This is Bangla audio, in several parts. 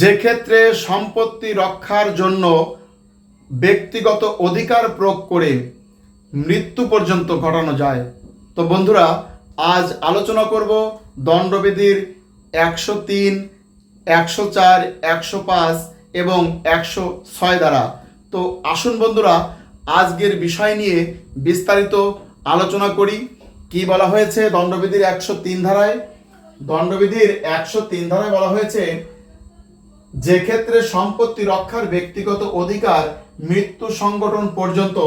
যে ক্ষেত্রে সম্পত্তি রক্ষার জন্য ব্যক্তিগত অধিকার প্রয়োগ করে মৃত্যু পর্যন্ত ঘটানো যায়। তো বন্ধুরা, আজ আলোচনা করব দণ্ডবিধির একশো তিন, একশো চার, একশো পাঁচ এবং একশো ছয় দ্বারা। তো আসুন বন্ধুরা, আজকের বিষয় নিয়ে বিস্তারিত আলোচনা করি। কি বলা হয়েছে দণ্ডবিধির একশো তিন ধারায়? দণ্ডবিধির একশো তিন ধারায় বলা হয়েছে যে ক্ষেত্রে সম্পত্তি রক্ষার ব্যক্তিগত অধিকার মৃত্যু সংগঠন পর্যন্ত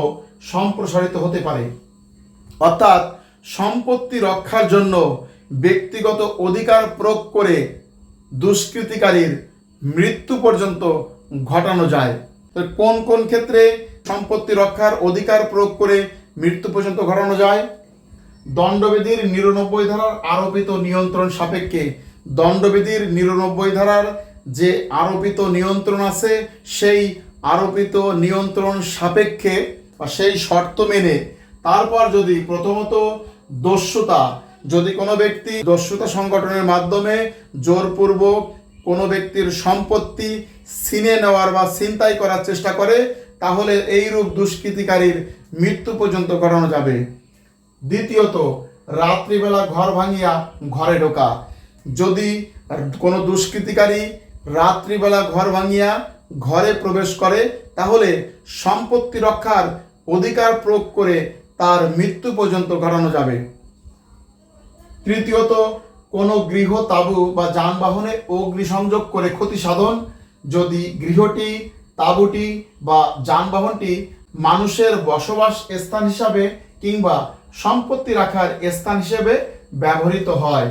সম্প্রসারিত হতে পারে। অর্থাৎ সম্পত্তি রক্ষার জন্য ব্যক্তিগত অধিকার প্রয়োগ করে দুষ্কৃতিকারীর মৃত্যু পর্যন্ত ঘটানো যায়। তো কোন কোন ক্ষেত্রে সম্পত্তি রক্ষার অধিকার প্রয়োগ করে মৃত্যু পর্যন্ত ঘটানো যায়? দণ্ডবিধির নিরানব্বই ধারার আরোপিত নিয়ন্ত্রণ সাপেক্ষে দণ্ডবিধির নিরানব্বই ধারার যে আরোপিত নিয়ন্ত্রণ আছে, সেই আরোপিত নিয়ন্ত্রণ সাপেক্ষে বা সেই শর্ত মেনে তারপর যদি প্রথমত দস্যুতা, যদি কোনো ব্যক্তি দস্যুতা সংগঠনের মাধ্যমে জোরপূর্বক কোনো ব্যক্তির সম্পত্তি ছিনে নেওয়ার বা ছিনতাই করার চেষ্টা করে, তাহলে এইরূপ দুষ্কৃতিকারীর মৃত্যু পর্যন্ত ঘটানো যাবে। দ্বিতীয়ত, রাত্রিবেলা ঘর ভাঙিয়া ঘরে ঢোকা। যদি কোনো দুষ্কৃতিকারী রাত্রিবেলা ঘর ভাঙিয়া ঘরে প্রবেশ করে, তাহলে সম্পত্তি রক্ষার অধিকার প্রয়োগ করে তার মৃত্যু পর্যন্ত ঘটানো যাবে। তৃতীয়ত, কোনো গৃহ তাবু বা যানবাহনে অগ্নিসংযোগ করে ক্ষতি সাধন, যদি গৃহটি, তাঁবুটি বা যানবাহনটি মানুষের বসবাস স্থান হিসাবে কিংবা সম্পত্তি রাখার স্থান হিসেবে ব্যবহৃত হয়।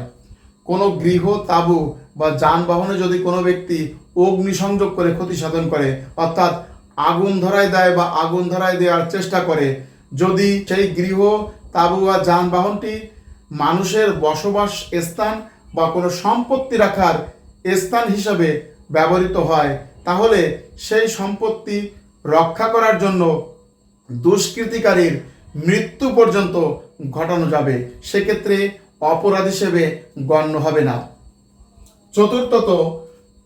কোনো গৃহ, তাবু বা যানবাহনে যদি কোনো ব্যক্তি অগ্নিসংযোগ করে ক্ষতি সাধন করে, অর্থাৎ আগুন ধরায় দেয় বা আগুন ধরায় দেওয়ার চেষ্টা করে, যদি সেই গৃহ, তাবু বা যানবাহনটি মানুষের বসবাস স্থান বা কোনো সম্পত্তি রাখার স্থান হিসাবে ব্যবহৃত হয়, তাহলে সেই সম্পত্তি রক্ষা করার জন্য দুষ্কৃতিকারীর মৃত্যু পর্যন্ত ঘটানো যাবে। সেক্ষেত্রে অপরাধ হিসেবে গণ্য হবে না। চতুর্থত,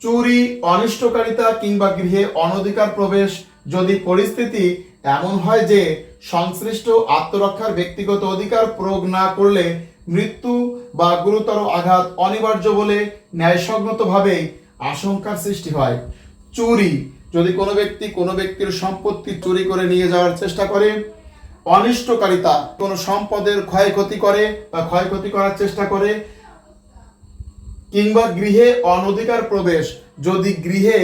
চুরি, অনিষ্টকারিতা কিংবা গৃহে অনধিকার প্রবেশ যদি পরিস্থিতি এমন হয় যে সংশ্লিষ্ট আত্মরক্ষার ব্যক্তিগত অধিকার প্রয়োগ না করলে মৃত্যু বা গুরুতর আঘাত অনিবার্য বলে ন্যায়সঙ্গতভাবেই আশঙ্কার সৃষ্টি হয়। চুরি, যদি কোনো ব্যক্তি কোনো ব্যক্তির সম্পত্তি চুরি করে নিয়ে যাওয়ার চেষ্টা করে অনিষ্টকারিতা কোনো সম্পদের ক্ষয়ক্ষতি করে বা ক্ষয়ক্ষতি করার চেষ্টা করে, কিংবা গৃহে অনধিকার প্রবেশ, যদি গৃহে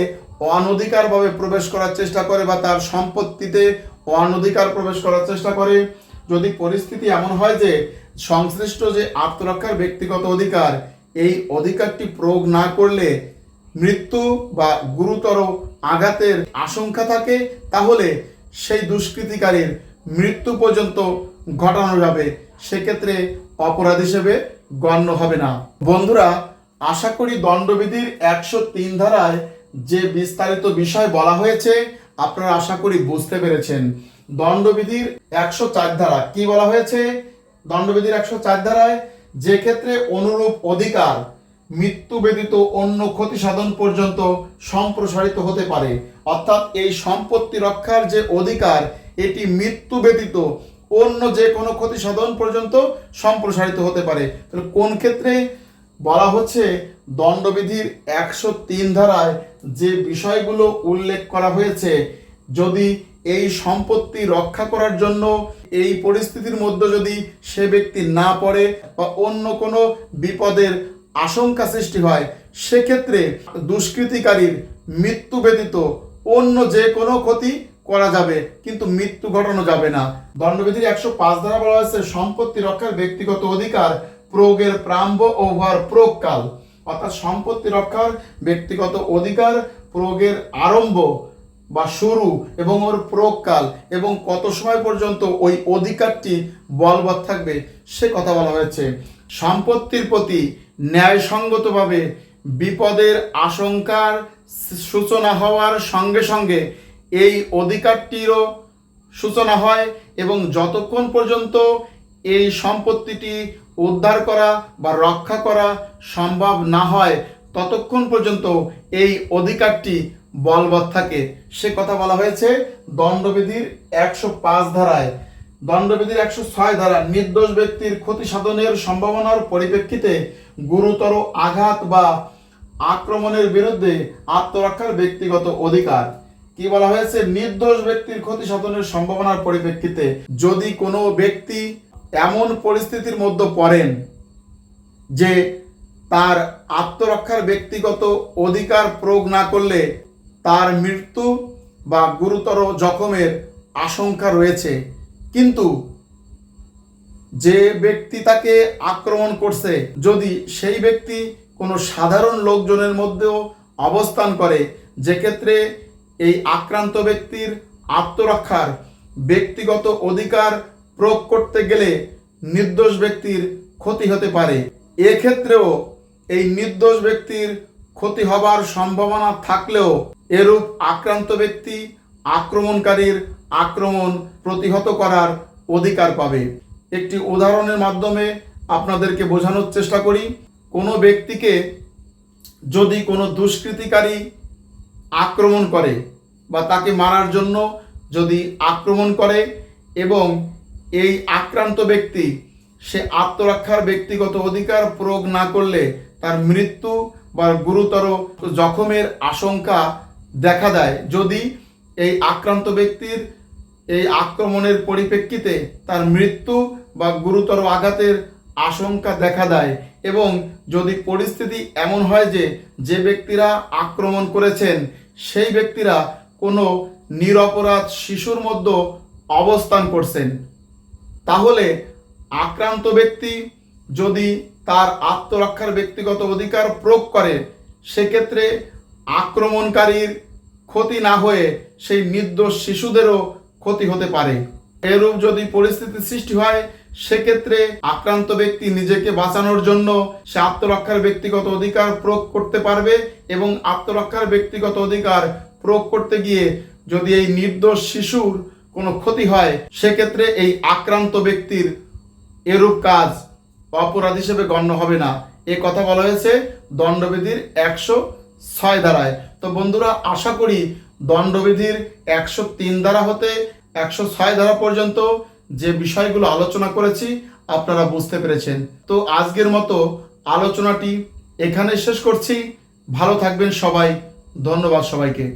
অনধিকারভাবে প্রবেশ করার চেষ্টা করে বা তার সম্পত্তিতে অনধিকার প্রবেশ করার চেষ্টা করে, যদি পরিস্থিতি এমন হয় যে সংশ্লিষ্ট যে আত্মরক্ষার ব্যক্তিগত অধিকার, এই অধিকারটি প্রয়োগ না করলে মৃত্যু বা গুরুতর আঘাতের আশঙ্কা থাকে, তাহলে সেই দুষ্কৃতিকারীর মৃত্যু পর্যন্ত ঘটানো যাবে, সেক্ষেত্রে অপরাধ হিসেবে গণ্য হবে না। বন্ধুরা, আশা করি দণ্ডবিধির একশো তিন ধারায় যে বিস্তারিত বিষয় বলা হয়েছে, আপনারা আশা করি বুঝতে পেরেছেন। দণ্ডবিধির একশো চার ধারা কি বলা হয়েছে? দণ্ডবিধির একশো চার ধারায় যে ক্ষেত্রে অনুরূপ অধিকার মৃত্যু ব্যতীত অন্য ক্ষতি সাধন পর্যন্ত সম্প্রসারিত হতে পারে, অর্থাৎ এই সম্পত্তি রক্ষার যে অধিকার এটি মৃত্যু ব্যতীত অন্য যে কোনো ক্ষতি সাধন পর্যন্ত সম্প্রসারিত হতে পারে। তাহলে কোন ক্ষেত্রে? বলা হচ্ছে দণ্ডবিধির একশো তিন ধারায় যে বিষয়গুলো উল্লেখ করা হয়েছে, যদি এই সম্পত্তি রক্ষা করার জন্য এই পরিস্থিতির মধ্যে যদি সে ব্যক্তি না পড়ে বা অন্য কোনো বিপদের আশঙ্কা সৃষ্টি হয়, সেক্ষেত্রে দুষ্কৃতিকারীর মৃত্যু ব্যতীত অন্য যে কোনো ক্ষতি করা যাবে, কিন্তু মৃত্যু ঘটানো যাবে না। দণ্ডবিধির একশো পাঁচ ধারা বলা হয়েছে, সম্পত্তি রক্ষার ব্যক্তিগত অধিকার প্রয়োগের প্রাম্ভ ও উহার প্রয়োগকাল। অর্থাৎ সম্পত্তি রক্ষার ব্যক্তিগত অধিকার প্রয়োগের আরম্ভ বা শুরু এবং ওর প্রয়োগকাল এবং কত সময় পর্যন্ত ওই অধিকারটি বলবৎ থাকবে, সে কথা বলা হয়েছে। সম্পত্তির প্রতি ন্যায়সঙ্গতভাবে বিপদের আশঙ্কার সূচনা হওয়ার সঙ্গে সঙ্গে এই অধিকারটিরও সূচনা হয় এবং যতক্ষণ পর্যন্ত এই সম্পত্তিটি উদ্ধার করা বা রক্ষা করা সম্ভব না হয়, ততক্ষণ পর্যন্ত এই অধিকারটি বলবৎ থাকে। সে কথা বলা হয়েছে দণ্ডবিধির একশো পাঁচ ধারায়। দণ্ডবিধির একশো ছয় ধারা নির্দোষ ব্যক্তির ক্ষতি সাধনের সম্ভাবনার পরিপ্রেক্ষিতে গুরুতর আঘাত বা আক্রমণের বিরুদ্ধে আত্মরক্ষার ব্যক্তিগত অধিকার। কি বলা হয়েছে? নির্দোষ ব্যক্তির ক্ষতি সাধনের সম্ভাবনার পরিপ্রেক্ষিতে যদি কোনো ব্যক্তি এমন পরিস্থিতির মধ্যে পড়েন যে তার আত্মরক্ষার ব্যক্তিগত অধিকার প্রয়োগ না করলে তার মৃত্যু বা গুরুতর জখমের আশঙ্কা রয়েছে। কিন্তু যে ব্যক্তি তাকে আক্রমণ করছে, যদি সেই ব্যক্তি কোনো সাধারণ লোকজনের মধ্যেও অবস্থান করে যে ক্ষেত্রে এই আক্রান্ত ব্যক্তির আত্মরক্ষার ব্যক্তিগত অধিকার প্রয়োগ করতে গেলে নির্দোষ ব্যক্তির ক্ষতি হতে পারে। এক্ষেত্রেও এই নির্দোষ ব্যক্তির ক্ষতি হবার সম্ভাবনা থাকলেও এরূপ আক্রান্ত ব্যক্তি আক্রমণকারীর আক্রমণ প্রতিহত করার অধিকার পাবে। একটি উদাহরণের মাধ্যমে আপনাদেরকে বোঝানোর চেষ্টা করি। কোনো ব্যক্তিকে যদি কোনো দুষ্কৃতিকারী আক্রমণ করে বা তাকে মারার জন্য যদি আক্রমণ করে এবং এই আক্রান্ত ব্যক্তি সে আত্মরক্ষার ব্যক্তিগত অধিকার প্রয়োগ না করলে তার মৃত্যু বা গুরুতর জখমের আশঙ্কা দেখা দেয়। যদি এই আক্রান্ত ব্যক্তির এই আক্রমণের পরিপ্রেক্ষিতে তার মৃত্যু বা গুরুতর আঘাতের আশঙ্কা দেখা দেয় এবং যদি পরিস্থিতি এমন হয় যে যে ব্যক্তিরা আক্রমণ করেছেন সেই ব্যক্তিরা কোনো নিরপরাধ শিশুর মধ্যে অবস্থান করছেন। তাহলে আক্রান্ত ব্যক্তি যদি তার আত্মরক্ষার ব্যক্তিগত অধিকার প্রয়োগ করে, সেক্ষেত্রে আক্রমণকারীর ক্ষতি না হয়ে সেই নির্দোষ শিশুদেরও ক্ষতি হতে পারে। এরূপ যদি পরিস্থিতি সৃষ্টি হয় সেক্ষেত্রে আক্রান্ত ব্যক্তি নিজেকে বাঁচানোর জন্য সে আত্মরক্ষার ব্যক্তিগত অধিকার প্রয়োগ করতে পারবে এবং আত্মরক্ষার ব্যক্তিগত অধিকার প্রয়োগ করতে গিয়ে যদি এই নির্দোষ শিশুর কোনো ক্ষতি হয়, সেক্ষেত্রে এই আক্রান্ত ব্যক্তির এরূপ কাজ অপরাধ হিসেবে গণ্য হবে না। এ কথা বলা হয়েছে দণ্ডবিধির একশো ছয় ধারায়। তো বন্ধুরা, আশা করি দণ্ডবিধির একশো তিন ধারা হতে একশো ছয় ধারা পর্যন্ত যে বিষয়গুলো আলোচনা করেছি, আপনারা বুঝতে পেরেছেন। তো আজকের মতো আলোচনাটি এখানে শেষ করছি। ভালো থাকবেন সবাই। ধন্যবাদ সবাইকে।